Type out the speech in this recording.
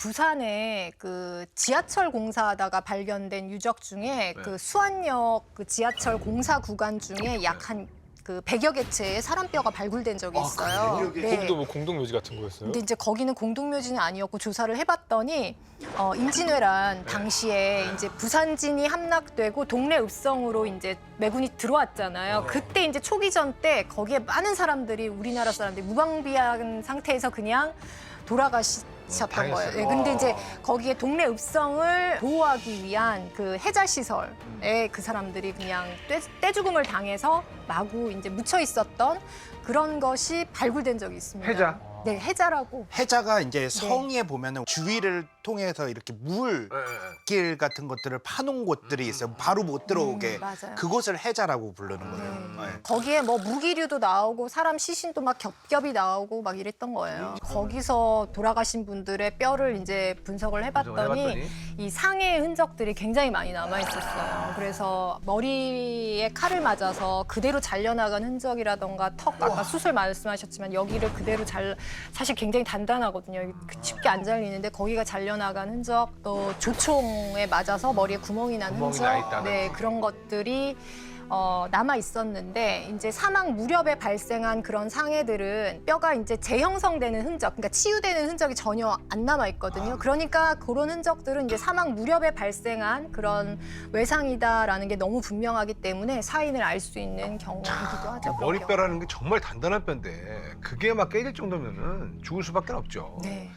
부산에 그 지하철 공사하다가 발견된 유적 중에 그 수안역 그 지하철 공사 구간 중에 약 한 그 100여 개체의 사람 뼈가 발굴된 적이 있어요. 네. 거기도 뭐 공동 묘지 같은 거였어요? 근데 이제 거기는 공동묘지는 아니었고 조사를 해봤더니 어, 임진왜란 당시에 이제 부산진이 함락되고 동래 읍성으로 이제 매군이 들어왔잖아요. 그때 이제 초기전 때 거기에 많은 사람들이 우리나라 사람들이 무방비한 상태에서 그냥 돌아가 셨던 거예요. 네, 근데 이제 거기에 동래 읍성을 보호하기 위한 그 해자 시설에 그 사람들이 그냥 떼, 떼죽음을 당해서 마구 이제 묻혀 있었던 그런 것이 발굴된 적이 있습니다. 해자? 네, 해자라고. 해자가 이제 성에 보면은 주위를 통해서 이렇게 물길 네. 같은 것들을 파놓은 곳들이 있어요. 바로 못 들어오게. 음, 맞아요. 그곳을 해자라고 부르는 거예요. 네. 네. 거기에 뭐 무기류도 나오고 사람 시신도 막 겹겹이 나오고 막 이랬던 거예요. 거기서 돌아가신 분들의 뼈를 이제 분석을 해봤더니 해봤더니? 이 상해의 흔적들이 굉장히 많이 남아 있었어요. 그래서 머리에 칼을 맞아서 그대로 잘려나간 흔적이라던가 턱 아까 수술 말씀하셨지만 여기를 그대로 잘 사실 굉장히 단단하거든요. 쉽게 안 잘리는데 거기가 잘려나간 흔적 또 조총에 맞아서 머리에 구멍이 난 구멍이 흔적 나 있다는 네 거. 그런 것들이 어, 남아 있었는데 이제 사망 무렵에 발생한 그런 상해들은 뼈가 이제 재형성되는 흔적, 그러니까 치유되는 흔적이 전혀 안 남아 있거든요. 그러니까 그런 흔적들은 이제 사망 무렵에 발생한 그런 외상이다라는 게 너무 분명하기 때문에 사인을 알 수 있는 경우이기도 하죠. 머리뼈라는 게 정말 단단한 뼈인데 그게 막 깨질 정도면은 죽을 수밖에 없죠. 네.